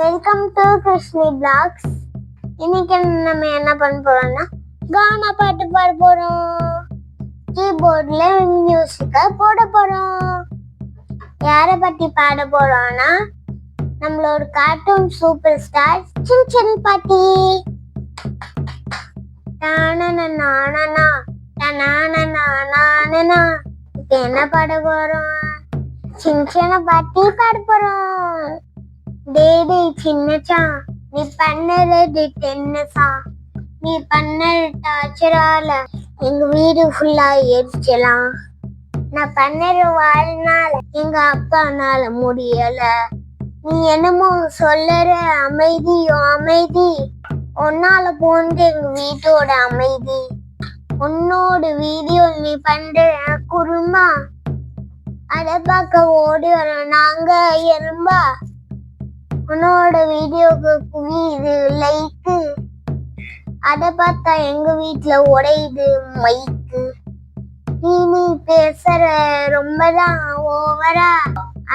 Welcome to Krishni blocks இன்னைக்கு நம்ம என்ன பண்ண போறோம்னா கானா பாட்டு பாட போறோம். கீபோர்ட்ல மியூசிக்க போட போறோம். யாரை பத்தி பாட போறோம்னா நம்மளோட கார்ட்டூன் சூப்பர் ஸ்டார் சின் சின் பாட்டி. இப்ப என்ன பாட போறோம்? சின்ன பாட்டி பாட போறோம். டேடி சின்னச்சா நீ பண்ணறது டென்னசா நீ பண்ண டார்ச்சரால எங்க வீடு ஃபுல்லா எரிச்சலாம் நான் பண்ணற வாழ்நாள் எங்க அப்பானால முடியல. நீ என்னமோ சொல்லற அமைதியோ அமைதி. உன்னால போந்து எங்க வீட்டோட அமைதி. உன்னோட வீடியோ நீ பண்ற குறும்பா அதை பார்க்க ஓடி வரோம் நாங்க எறும்பா. உன்னோட வீடியோக்கு குவியுது லைக்கு அதை பார்த்தா எங்க வீட்ல உடையுது மைக்கு நீ நீ பேசுற ரொம்பதான் ஓவரா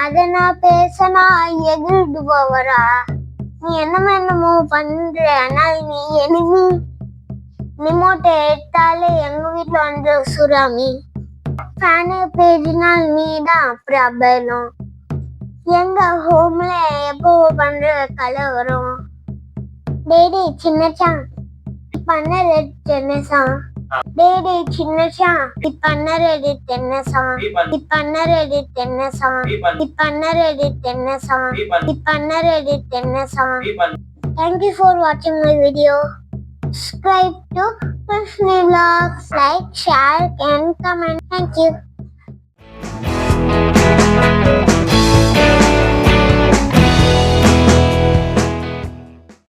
அத நான் பேசினா எகிழ்ந்து போவரா நீ என்னமோ என்னமோ பண்ற. ஆனால் நீ எனிமி ரிமோட்டை எடுத்தாலே எங்க வீட்டில் வந்து சுறாமி. ஃபேனு பேஜினால் நீ தான் பிரபலம். எங்க ஹோம்ல எப்போ பண்ற கலவரம் டேடி சின்னச்சான் பண்ண ரெட் டென்னஸான் டேடி சின்னச்சான் நீ பண்ண. ரெடி டென்னஸான் நீ பண்ண. ரெடி டென்னஸான் நீ பண்ண. ரெடி டென்னஸான் நீ பண்ண. Ready you for watching my video. Subscribe to Krishna Vlogs, like, share, and comment. Thank you.